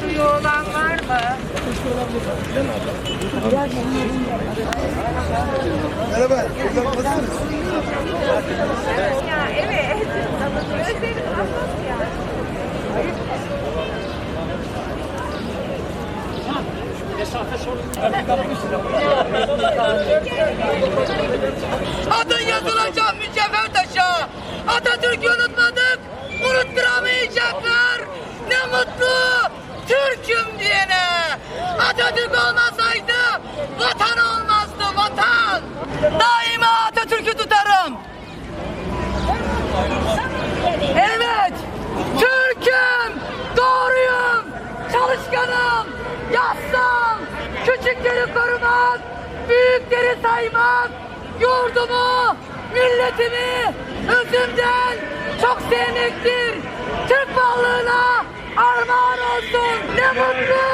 Suyu olan var mı? Merhaba, nasılsınız? Ya evet. Gözlerim hassas ya. Adın yazılacak mücevher taşa. Atatürk'ü unutmadık, unutturamayacaklar. Ne mutlu Türk'üm diyene. Atatürk olmasaydı vatan olmazdı vatan. Daima Atatürk'ü tutarım. Evet, Türk'üm, doğruyum, çalışkanım, yazsam, küçükleri korumak, büyükleri saymak, yurdumu, milletimi özümden çok sevmektir. Türk varlığına armağan olsun. Ne mutlu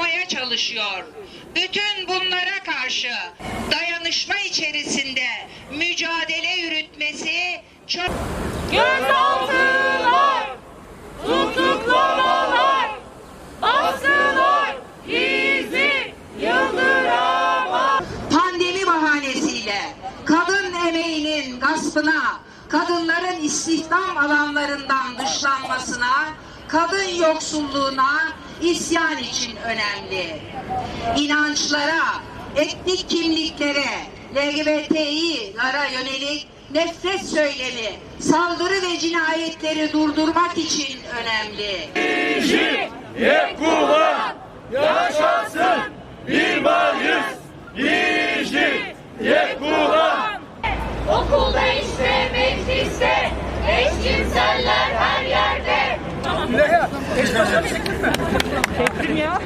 çalışıyor. Bütün bunlara karşı dayanışma içerisinde mücadele yürütmesi çok Gözaltılar, tutuklamalar, baskılar bizi yıldıramaz. pandemi bahanesiyle kadın emeğinin gaspına, kadınların istihdam alanlarından dışlanmasına, kadın yoksulluğuna isyan için önemli. İnançlara, etnik kimliklere, LGBTİ'lara yönelik nefret söylemi, saldırı ve cinayetleri durdurmak için önemli. Yekulan yaşasın bir bayız Yiğit Yekulan 네, 대품이야?